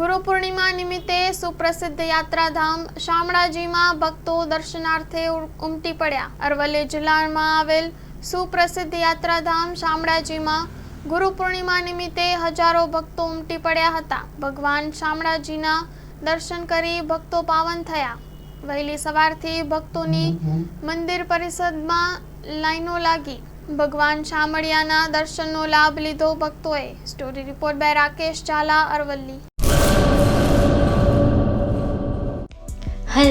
ગુરુ પૂર્ણિમા નિમિત્તે સુપ્રસિદ્ધ યાત્રાધામ શામળાજીમાં ભક્તો દર્શનાર્થે ઉમટી પડ્યા. અરવલ્લી જિલ્લામાં આવેલ સુપ્રસિદ્ધ યાત્રાધામ શામળાજીમાં ગુરુ પૂર્ણિમા નિમિત્તે હજારો ભક્તો ઉમટી પડ્યા હતા. ભગવાન શામળાજીના દર્શન કરી ભક્તો પાવન થયા. વહેલી સવારથી ભક્તોની મંદિર પરિષદમાં લાઈનો લાગી. ભગવાન શામળિયાના દર્શનનો લાભ લીધો ભક્તોએ. Story report by Rakesh Zala, Aravalli.